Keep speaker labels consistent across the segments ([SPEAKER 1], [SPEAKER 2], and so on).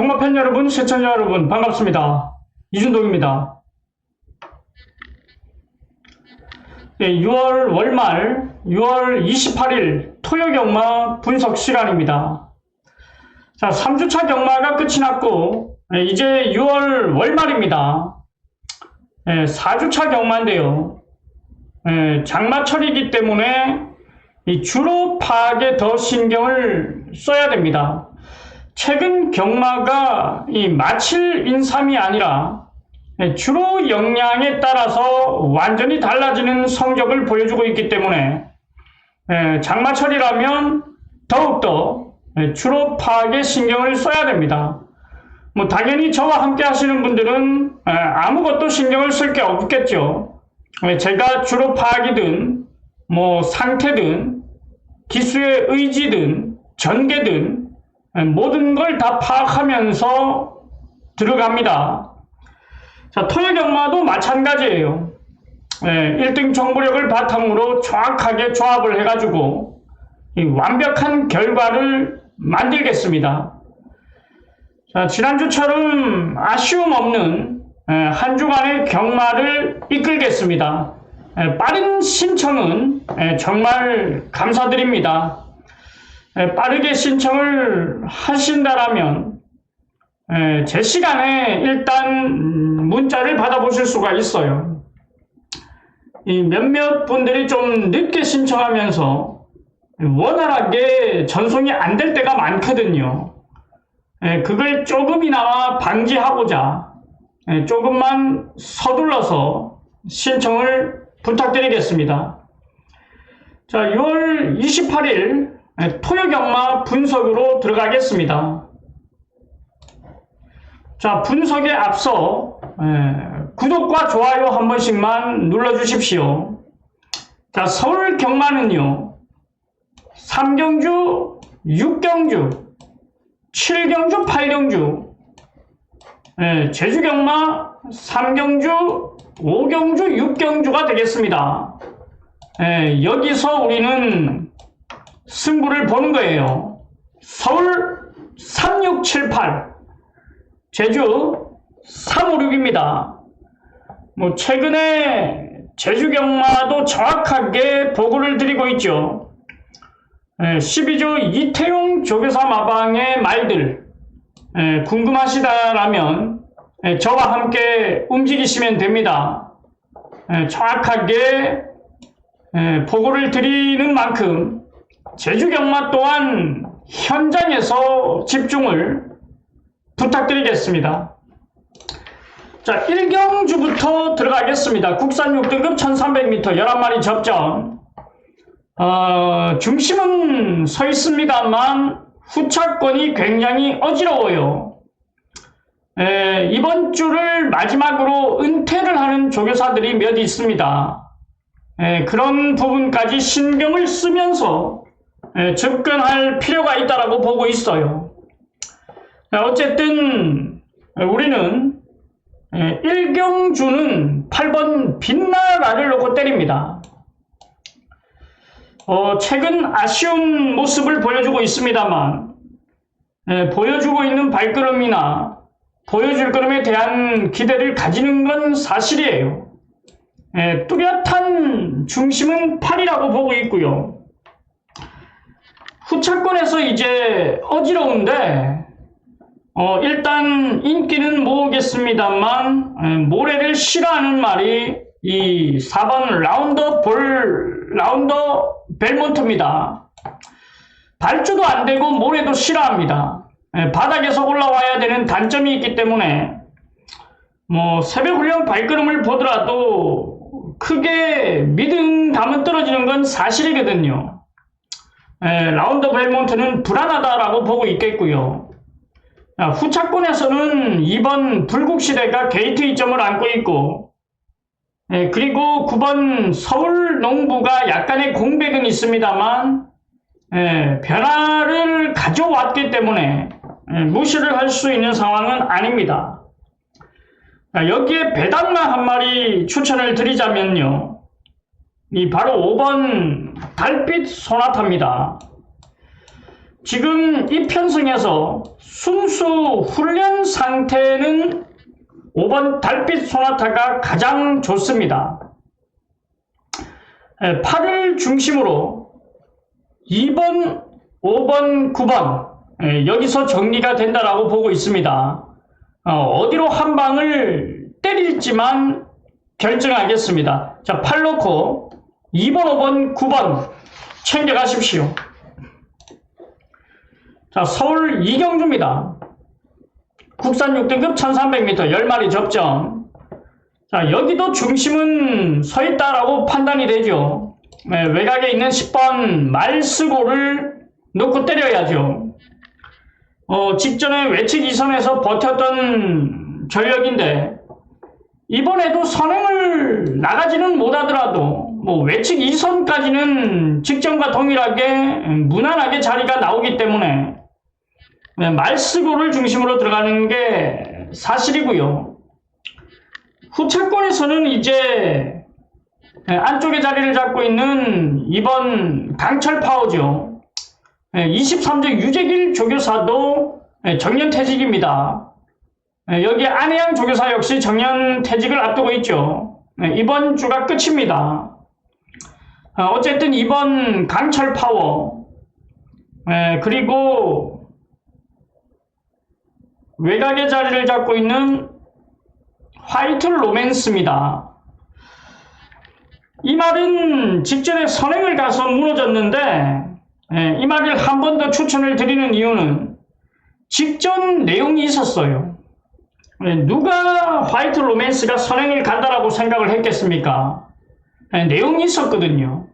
[SPEAKER 1] 경마팬 여러분, 시청자 여러분, 반갑습니다. 이준동입니다. 예, 6월 월말, 6월 28일 토요 경마 분석 시간입니다. 자, 3주차 경마가 끝이 났고, 예, 이제 6월 월말입니다. 예, 4주차 경마인데요. 예, 장마철이기 때문에 이 주로 파악에 더 신경을 써야 됩니다. 최근 경마가 이 마칠 인삼이 아니라 주로 역량에 따라서 완전히 달라지는 성적을 보여주고 있기 때문에 에, 장마철이라면 더욱더 에, 주로 파악에 신경을 써야 됩니다. 뭐 당연히 저와 함께 하시는 분들은 에, 아무것도 신경을 쓸 게 없겠죠. 에, 제가 주로 파악이든 뭐 상태든 기수의 의지든 전개든 모든 걸 다 파악하면서 들어갑니다. 자, 토요 경마도 마찬가지예요. 예, 1등 정보력을 바탕으로 정확하게 조합을 해가지고 이 완벽한 결과를 만들겠습니다. 자, 지난주처럼 아쉬움 없는 예, 한 주간의 경마를 이끌겠습니다. 예, 빠른 신청은 예, 정말 감사드립니다. 예, 빠르게 신청을 하신다라면 예, 제 시간에 일단 음, 문자를 받아보실 수가 있어요. 이 몇몇 분들이 좀 늦게 신청하면서 원활하게 전송이 안 될 때가 많거든요. 예, 그걸 조금이나마 방지하고자 예, 조금만 서둘러서 신청을 부탁드리겠습니다. 자, 6월 28일 토요경마 분석으로 들어가겠습니다. 자, 분석에 앞서 에, 구독과 좋아요 한 번씩만 눌러주십시오. 자, 서울 경마는요, 3경주, 6경주, 7경주, 8경주, 에, 제주 경마 3경주, 5경주, 6경주가 되겠습니다. 에, 여기서 우리는 승부를 보는 거예요. 서울 3678, 제주 356입니다. 뭐 최근에 제주 경마도 정확하게 보고를 드리고 있죠. 12조 이태용 조교사 마방의 말들 에, 궁금하시다라면 에, 저와 함께 움직이시면 됩니다. 에, 정확하게 보고를 드리는 만큼 제주 경마 또한 현장에서 집중을 부탁드리겠습니다. 자, 1경주부터 들어가겠습니다. 국산 6등급 1300m 11마리 접전. 어, 중심은 서 있습니다만 후차권이 굉장히 어지러워요. 에, 이번 주를 마지막으로 은퇴를 하는 조교사들이 몇 있습니다. 에, 그런 부분까지 신경을 쓰면서 에, 접근할 필요가 있다고 보고 있어요. 어쨌든 우리는 1경주는 8번 빛나라를 놓고 때립니다. 어, 최근 아쉬운 모습을 보여주고 있습니다만 에, 보여주고 있는 발걸음이나 보여줄 걸음에 대한 기대를 가지는 건 사실이에요. 에, 뚜렷한 중심은 8이라고 보고 있고요. 후차권에서 이제 어지러운데 어, 일단 인기는 모으겠습니다만 에, 모래를 싫어하는 말이 이 4번 라운더 볼 라운더 벨몬트입니다. 발주도 안 되고 모래도 싫어합니다. 에, 바닥에서 올라와야 되는 단점이 있기 때문에 뭐 새벽 훈련 발걸음을 보더라도 크게 믿음감은 떨어지는 건 사실이거든요. 에, 라운더 벨몬트는 불안하다라고 보고 있겠고요. 후차권에서는 2번 불국시대가 게이트 이점을 안고 있고 예, 그리고 9번 서울농부가 약간의 공백은 있습니다만 예, 변화를 가져왔기 때문에 예, 무시를 할 수 있는 상황은 아닙니다. 여기에 배당마 한 마리 추천을 드리자면요. 이 바로 5번 달빛 소나타입니다. 지금 이 편성에서 순수 훈련 상태는 5번 달빛 소나타가 가장 좋습니다. 8을 중심으로 2번, 5번, 9번 예, 여기서 정리가 된다라고 보고 있습니다. 어, 디로 한 방을 때릴지만 결정하겠습니다. 자, 8 놓고 2번, 5번, 9번 챙겨가십시오. 자, 서울 이경주입니다. 국산 6등급 1300m 10마리 접점. 자, 여기도 중심은 서 있다라고 판단이 되죠. 네, 외곽에 있는 10번 말스고를 놓고 때려야죠. 어, 직전에 외측 2선에서 버텼던 전력인데, 이번에도 선행을 나가지는 못하더라도, 뭐 외측 2선까지는 직전과 동일하게 무난하게 자리가 나오기 때문에, 네, 말스고를 중심으로 들어가는 게 사실이고요. 후차권에서는 이제 네, 안쪽에 자리를 잡고 있는 이번 강철 파워죠. 23조 유재길 조교사도 네, 정년 퇴직입니다. 네, 여기 안혜양 조교사 역시 정년 퇴직을 앞두고 있죠. 이번 주가 끝입니다. 어, 어쨌든 이번 강철 파워 그리고 외곽의 자리를 잡고 있는 화이트 로맨스입니다. 이 말은 직전에 선행을 가서 무너졌는데 예, 이 말을 한 번 더 추천을 드리는 이유는 직전 내용이 있었어요. 예, 누가 화이트 로맨스가 선행을 간다라고 생각을 했겠습니까? 예, 내용이 있었거든요.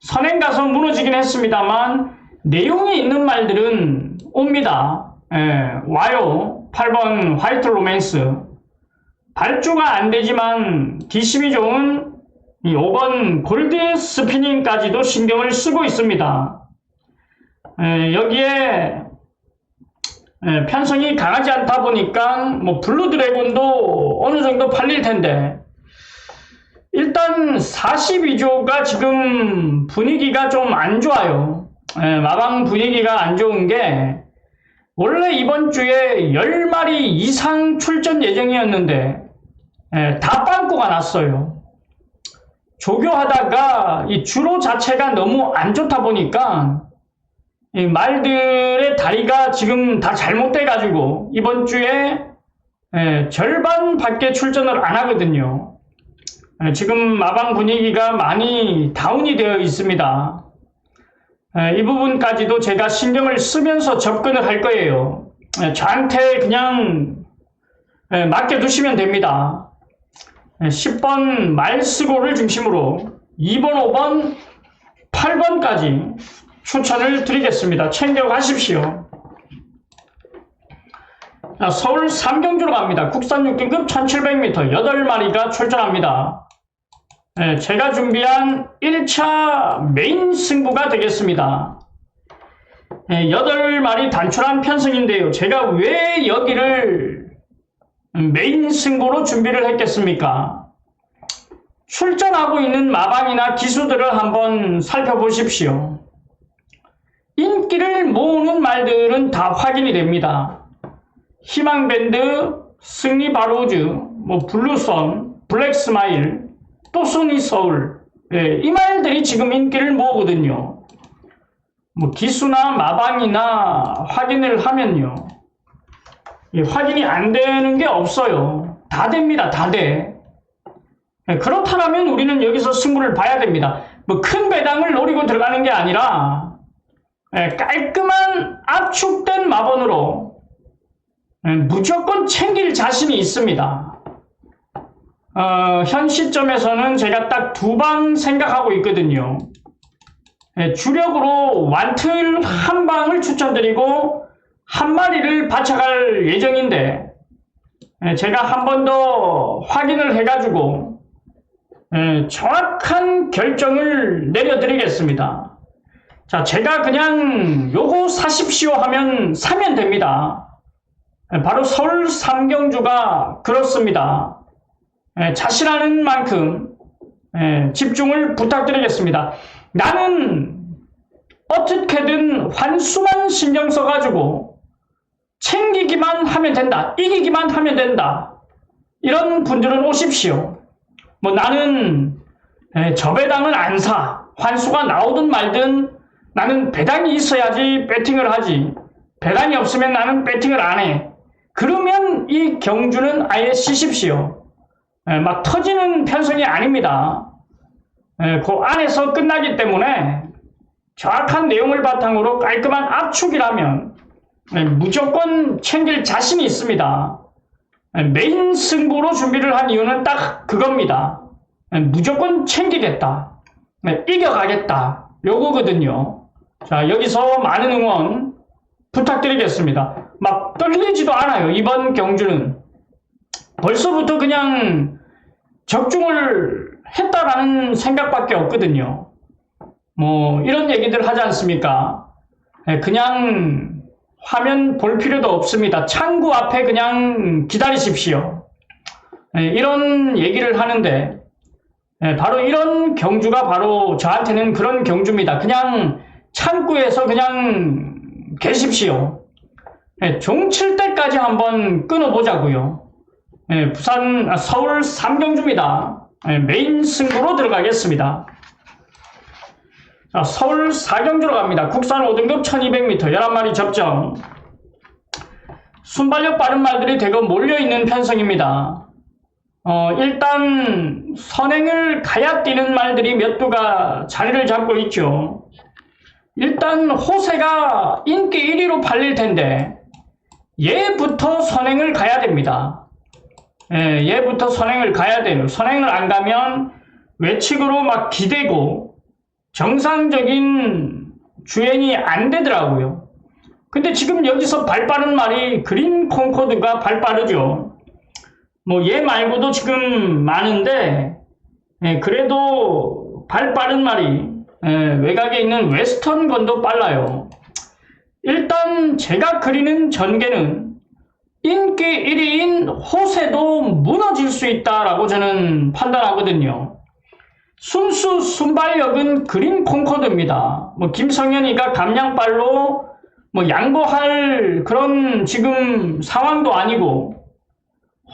[SPEAKER 1] 선행 가서 무너지긴 했습니다만 내용이 있는 말들은 옵니다. 예, 와요. 8번 화이트 로맨스. 발주가 안 되지만 뒷심이 좋은 이 5번 골드 스피닝까지도 신경을 쓰고 있습니다. 에, 여기에 에, 편성이 강하지 않다 보니까 뭐 블루 드래곤도 어느 정도 팔릴 텐데 일단 42조가 지금 분위기가 좀 안 좋아요. 에, 마방 분위기가 안 좋은 게 원래 이번 주에 10마리 이상 출전 예정이었는데 예, 다 빵꾸가 났어요. 조교하다가 이 주로 자체가 너무 안 좋다 보니까 말들의 다리가 지금 다 잘못돼 가지고 이번 주에 예, 절반 밖에 출전을 안 하거든요. 예, 지금 마방 분위기가 많이 다운이 되어 있습니다. 이 부분까지도 제가 신경을 쓰면서 접근을 할 거예요. 저한테 그냥 맡겨두시면 됩니다. 10번 말스고를 중심으로 2번, 5번, 8번까지 추천을 드리겠습니다. 챙겨가십시오. 서울 삼경주로 갑니다. 국산 6등급 1700m 8마리가 출전합니다. 네, 제가 준비한 1차 메인 승부가 되겠습니다. 네, 8마리 단출한 편성인데요. 제가 왜 여기를 메인 승부로 준비를 했겠습니까? 출전하고 있는 마방이나 기수들을 한번 살펴보십시오. 인기를 모으는 말들은 다 확인이 됩니다. 희망밴드, 승리바로즈, 뭐 블루선, 블랙스마일, 또 순이 서울 예, 이 말들이 지금 인기를 모으거든요. 뭐 기수나 마방이나 확인을 하면요. 예, 확인이 안 되는 게 없어요. 다 됩니다. 다 돼. 예, 그렇다면 우리는 여기서 승부를 봐야 됩니다. 뭐 큰 배당을 노리고 들어가는 게 아니라 예, 깔끔한 압축된 마번으로 예, 무조건 챙길 자신이 있습니다. 어, 현 시점에서는 제가 딱 두 방 생각하고 있거든요. 네, 주력으로 완틀 한 방을 추천드리고 한 마리를 바쳐갈 예정인데 네, 제가 한 번 더 확인을 해가지고 네, 정확한 결정을 내려드리겠습니다. 자, 제가 그냥 요거 사십시오 하면 사면 됩니다. 바로 서울 삼경주가 그렇습니다. 예, 자신하는 만큼 예, 집중을 부탁드리겠습니다. 나는 어떻게든 환수만 신경 써가지고 챙기기만 하면 된다. 이기기만 하면 된다. 이런 분들은 오십시오. 뭐 나는 에, 저 배당은 안 사. 환수가 나오든 말든 나는 배당이 있어야지 배팅을 하지. 배당이 없으면 나는 배팅을 안 해. 그러면 이 경주는 아예 쉬십시오. 에, 막 터지는 편성이 아닙니다. 에, 그 안에서 끝나기 때문에 정확한 내용을 바탕으로 깔끔한 압축이라면 에, 무조건 챙길 자신이 있습니다. 에, 메인 승부로 준비를 한 이유는 딱 그겁니다. 에, 무조건 챙기겠다. 네, 이겨가겠다. 요거거든요. 자, 여기서 많은 응원 부탁드리겠습니다. 막 떨리지도 않아요. 이번 경주는. 벌써부터 그냥 적중을 했다라는 생각밖에 없거든요. 뭐, 이런 얘기들 하지 않습니까? 예, 그냥 화면 볼 필요도 없습니다. 창구 앞에 그냥 기다리십시오. 예, 이런 얘기를 하는데, 예, 바로 이런 경주가 바로 저한테는 그런 경주입니다. 그냥 창구에서 그냥 계십시오. 예, 종칠 때까지 한번 끊어보자고요. 예, 부산, 아, 서울 3경주입니다. 예, 메인 승부로 들어가겠습니다. 자, 서울 4경주로 갑니다. 국산 5등급 1200m 11마리 접점. 순발력 빠른 말들이 대거 몰려있는 편성입니다. 어, 일단 선행을 가야 뛰는 말들이 몇 두가 자리를 잡고 있죠. 일단 호세가 인기 1위로 팔릴 텐데 얘부터 선행을 가야 됩니다. 예, 얘부터 선행을 가야 돼요. 선행을 안 가면 외측으로 막 기대고 정상적인 주행이 안 되더라고요. 근데 지금 여기서 발 빠른 말이 그린 콩코드가 발 빠르죠. 뭐 얘 말고도 지금 많은데 예, 그래도 발 빠른 말이 예, 외곽에 있는 웨스턴 건도 빨라요. 일단 제가 그리는 전개는 인기 1위인 호세도 무너질 수 있다라고 저는 판단하거든요. 순수 순발력은 그린 콩코드입니다. 뭐 김성현이가 감량발로 뭐 양보할 그런 지금 상황도 아니고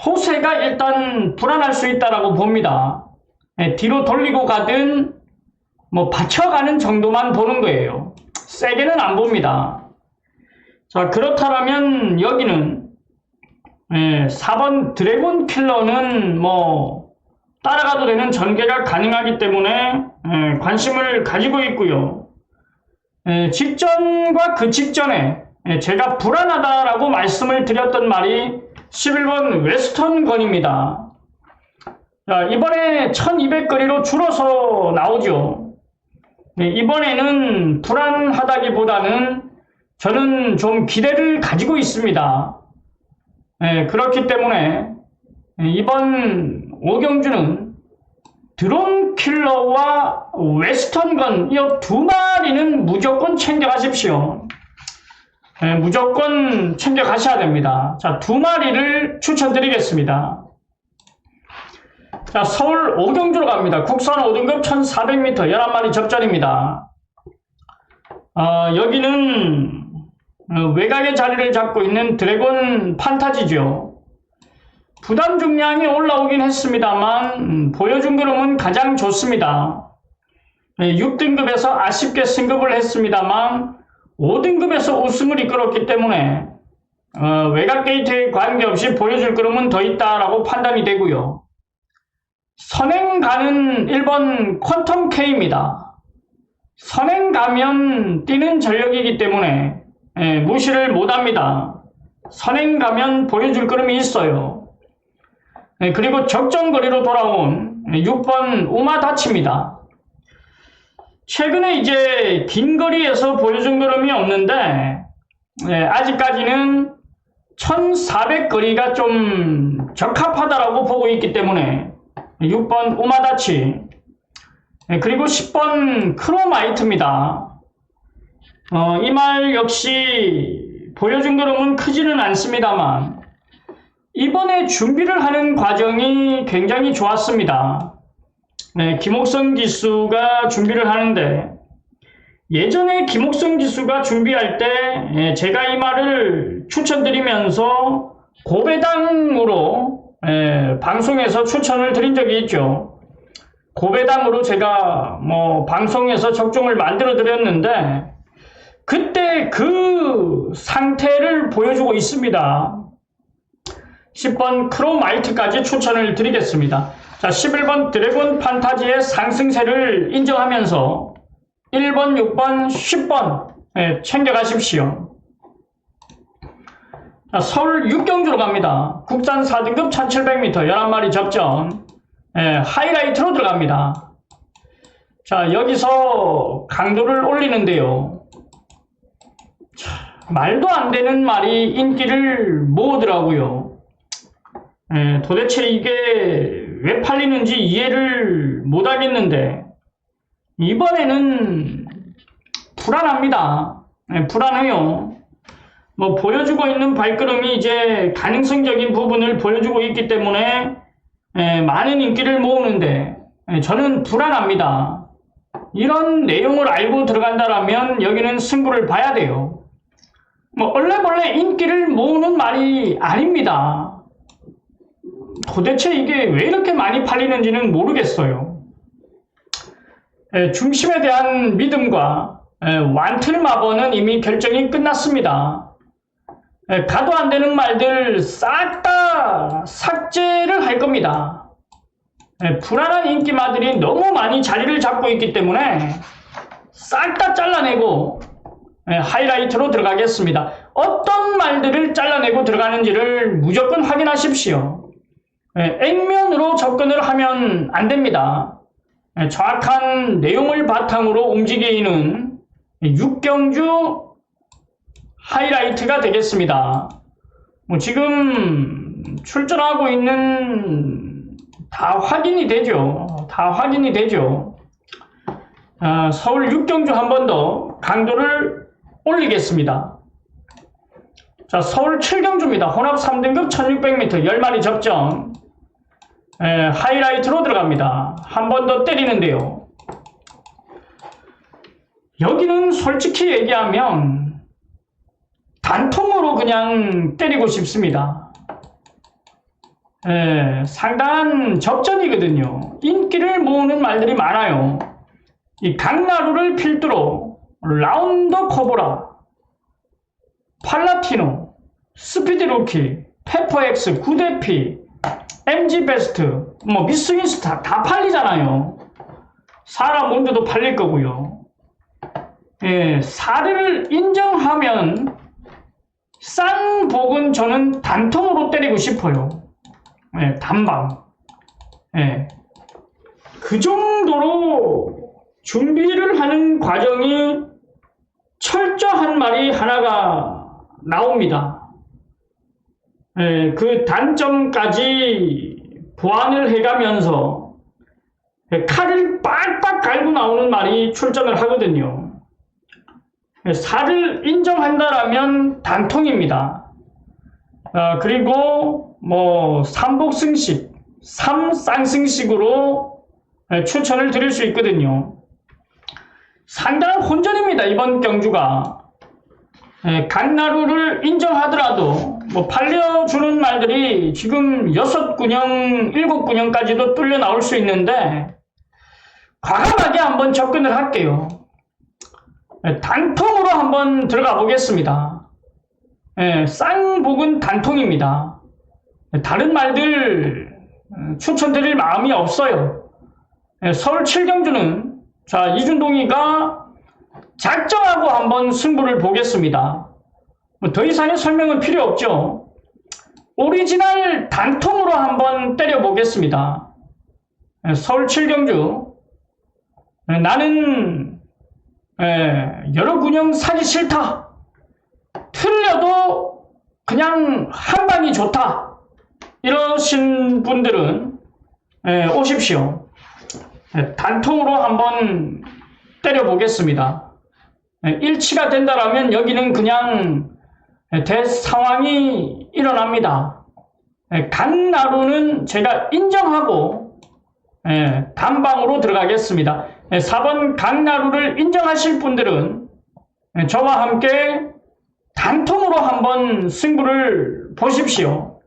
[SPEAKER 1] 호세가 일단 불안할 수 있다라고 봅니다. 예, 뒤로 돌리고 가든 뭐 받쳐가는 정도만 보는 거예요. 세게는 안 봅니다. 자 그렇다면 여기는 예, 4번 드래곤 킬러는 뭐 따라가도 되는 전개가 가능하기 때문에 예, 관심을 가지고 있고요. 예, 직전과 그 직전에 예, 제가 불안하다라고 말씀을 드렸던 말이 11번 웨스턴 건입니다. 자, 이번에 1200거리로 줄어서 나오죠. 예, 이번에는 불안하다기보다는 저는 좀 기대를 가지고 있습니다. 예, 그렇기 때문에 이번 오경주는 드론 킬러와 웨스턴건 이 두 마리는 무조건 챙겨가십시오. 예, 무조건 챙겨가셔야 됩니다. 자, 두 마리를 추천드리겠습니다. 자, 서울 오경주로 갑니다. 국산 5등급 1400m 11마리 접전입니다. 어, 여기는 어, 외곽의 자리를 잡고 있는 드래곤 판타지죠. 부담 중량이 올라오긴 했습니다만 음, 보여준 그림은 가장 좋습니다. 6등급에서 아쉽게 승급을 했습니다만 5등급에서 우승을 이끌었기 때문에 어, 외곽 게이트에 관계없이 보여줄 그림은 더 있다라고 판단이 되고요. 선행 가는 1번 퀀텀 K입니다. 선행 가면 뛰는 전력이기 때문에 예, 무시를 못합니다. 선행 가면 보여줄 그림이 있어요. 예, 그리고 적정거리로 돌아온 6번 우마다치입니다. 최근에 이제 긴 거리에서 보여준 그림이 없는데 예, 아직까지는 1400 거리가 좀 적합하다라고 보고 있기 때문에 6번 우마다치 예, 그리고 10번 크로마이트입니다. 어, 이 말 역시 보여준 그림은 크지는 않습니다만 이번에 준비를 하는 과정이 굉장히 좋았습니다. 네, 김옥성 기수가 준비를 하는데 예전에 김옥성 기수가 준비할 때 예, 제가 이 말을 추천드리면서 고배당으로 예, 방송에서 추천을 드린 적이 있죠. 고배당으로 제가 뭐 방송에서 적종을 만들어 드렸는데 그때 그 상태를 보여주고 있습니다. 10번 크로마이트까지 추천을 드리겠습니다. 자, 11번 드래곤 판타지의 상승세를 인정하면서 1번, 6번, 10번 예, 챙겨가십시오. 자, 서울 육경주로 갑니다. 국산 4등급 1700m 11마리 접전 예, 하이라이트로 들어갑니다. 자, 여기서 강도를 올리는데요. 자, 말도 안 되는 말이 인기를 모으더라고요. 예, 도대체 이게 왜 팔리는지 이해를 못 하겠는데, 이번에는 불안합니다. 예, 불안해요. 뭐, 보여주고 있는 발걸음이 이제 가능성적인 부분을 보여주고 있기 때문에, 예, 많은 인기를 모으는데, 예, 저는 불안합니다. 이런 내용을 알고 들어간다라면 여기는 승부를 봐야 돼요. 뭐, 얼레벌레 인기를 모으는 말이 아닙니다. 도대체 이게 왜 이렇게 많이 팔리는지는 모르겠어요. 에, 중심에 대한 믿음과 에, 완틀 마버는 이미 결정이 끝났습니다. 에, 가도 안 되는 말들 싹 다 삭제를 할 겁니다. 에, 불안한 인기마들이 너무 많이 자리를 잡고 있기 때문에 싹 다 잘라내고 에, 하이라이트로 들어가겠습니다. 어떤 말들을 잘라내고 들어가는지를 무조건 확인하십시오. 예, 액면으로 접근을 하면 안 됩니다. 예, 정확한 내용을 바탕으로 움직이는 육경주 하이라이트가 되겠습니다. 뭐 지금 출전하고 있는 다 확인이 되죠. 다 확인이 되죠. 아, 서울 육경주 한 번 더 강도를 올리겠습니다. 자, 서울 7경주입니다. 혼합 3등급 1600m 10마리 접전. 에, 하이라이트로 들어갑니다. 한 번 더 때리는데요. 여기는 솔직히 얘기하면 단통으로 그냥 때리고 싶습니다. 에, 상당한 접전이거든요. 인기를 모으는 말들이 많아요. 이 강나루를 필두로 라운더 코브라, 팔라티노, 스피드루키, 페퍼엑스, 구대피, MG 베스트, 뭐 미스윈스타 다 팔리잖아요. 사람 문제도 팔릴 거고요. 예, 사례를 인정하면 쌍복은 저는 단통으로 때리고 싶어요. 예, 단방. 예. 그 정도로 준비를 하는 과정이 철저한 말이 하나가 나옵니다. 예, 그 단점까지 보완을 해가면서 예, 칼을 빡빡 갈고 나오는 말이 출전을 하거든요. 예, 살을 인정한다라면 단통입니다. 아, 그리고 뭐 삼복승식, 삼쌍승식으로 예, 추천을 드릴 수 있거든요. 상당한 혼전입니다. 이번 경주가. 예, 강나루를 인정하더라도 뭐 팔려주는 말들이 지금 여섯 군형, 일곱 군형까지도 뚫려 나올 수 있는데 과감하게 한번 접근을 할게요. 예, 단통으로 한번 들어가 보겠습니다. 예, 쌍복은 단통입니다. 예, 다른 말들 음, 추천드릴 마음이 없어요. 예, 서울 7경주는 자 이준동이가 작정하고 한번 승부를 보겠습니다. 뭐더 이상의 설명은 필요 없죠. 오리지널 단통으로 한번 때려보겠습니다. 예, 서울 7경주 예, 나는 예, 여러 군형 사기 싫다. 틀려도 그냥 한 방이 좋다. 이러신 분들은 예, 오십시오. 예, 단통으로 한번 때려보겠습니다. 예, 일치가 된다라면 여기는 그냥 대 상황이 일어납니다. 예, 강나루는 제가 인정하고 예, 단방으로 들어가겠습니다. 4번 강나루를 인정하실 분들은 예, 저와 함께 단통으로 한번 승부를 보십시오.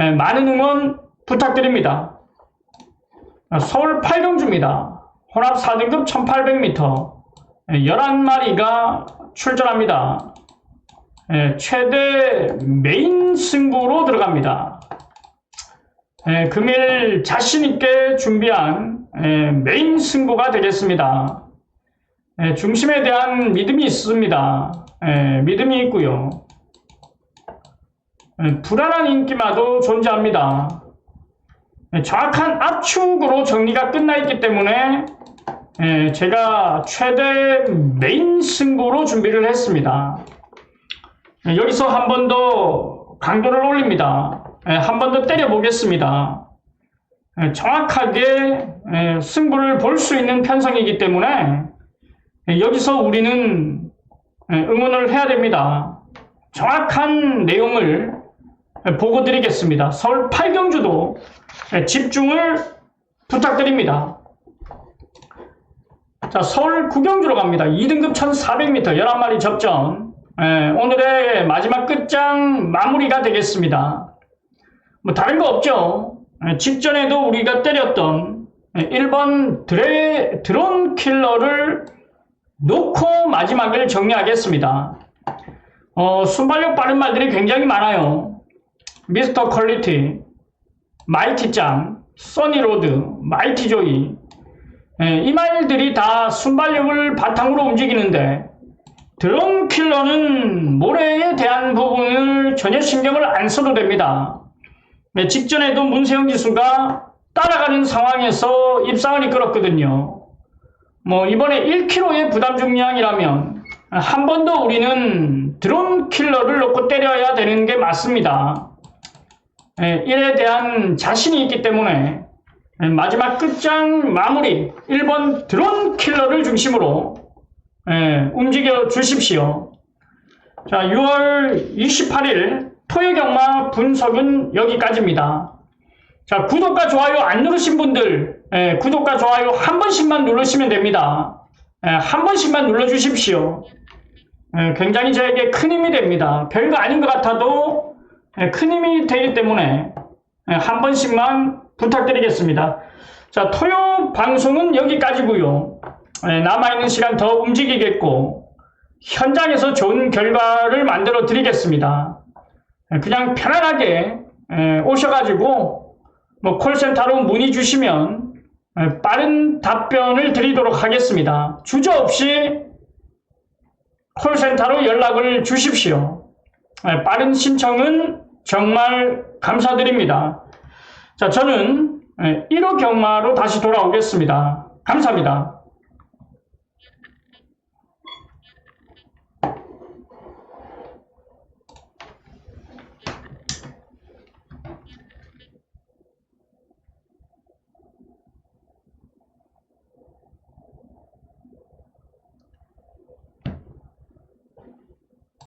[SPEAKER 1] 예, 많은 응원 부탁드립니다. 아, 서울 8경주입니다. 혼합 4등급 1800m 11마리가 출전합니다. 예, 최대 메인 승부로 들어갑니다. 예, 금일 자신있게 준비한 예, 메인 승부가 되겠습니다. 예, 중심에 대한 믿음이 있습니다. 예, 믿음이 있고요. 예, 불안한 인기마도 존재합니다. 예, 정확한 압축으로 정리가 끝나 있기 때문에 예, 제가 최대 메인 승부로 준비를 했습니다. 예, 여기서 한 번 더 강도를 올립니다. 예, 한번 더 때려보겠습니다. 예, 정확하게 예, 승부를 볼 수 있는 편성이기 때문에 예, 여기서 우리는 예, 응원을 해야 됩니다. 정확한 내용을 예, 보고 드리겠습니다. 서울 8경주도 예, 집중을 부탁드립니다. 자, 서울 구경주로 갑니다. 2등급 1400m 11마리 접전. 예, 오늘의 마지막 끝장 마무리가 되겠습니다. 뭐 다른 거 없죠. 예, 직전에도 우리가 때렸던 예, 1번 드레, 드론 킬러를 놓고 마지막을 정리하겠습니다. 어, 순발력 빠른 말들이 굉장히 많아요. 미스터 퀄리티, 마이티 짱, 써니로드, 마이티 조이. 예, 이 말들이 다 순발력을 바탕으로 움직이는데 드론 킬러는 모래에 대한 부분을 전혀 신경을 안 써도 됩니다. 네, 직전에도 문세영 지수가 따라가는 상황에서 입상을 이끌었거든요. 뭐 이번에 1kg의 부담 중량이라면 한 번 더 우리는 드론 킬러를 놓고 때려야 되는 게 맞습니다. 예, 이에 대한 자신이 있기 때문에 예, 마지막 끝장 마무리 1번 드론 킬러를 중심으로 예, 움직여 주십시오. 자, 6월 28일 토요경마 분석은 여기까지입니다. 자, 구독과 좋아요 안 누르신 분들, 예, 구독과 좋아요 한 번씩만 누르시면 됩니다. 예, 한 번씩만 눌러주십시오. 예, 굉장히 저에게 큰 힘이 됩니다. 별거 아닌 것 같아도 예, 큰 힘이 되기 때문에 예, 한 번씩만 부탁드리겠습니다. 자, 토요 방송은 여기까지고요. 예, 남아있는 시간 더 움직이겠고 현장에서 좋은 결과를 만들어 드리겠습니다. 예, 그냥 편안하게 예, 오셔가지고 뭐 콜센터로 문의 주시면 예, 빠른 답변을 드리도록 하겠습니다. 주저 없이 콜센터로 연락을 주십시오. 예, 빠른 신청은 정말 감사드립니다. 자, 저는 1호 경마로 다시 돌아오겠습니다. 감사합니다.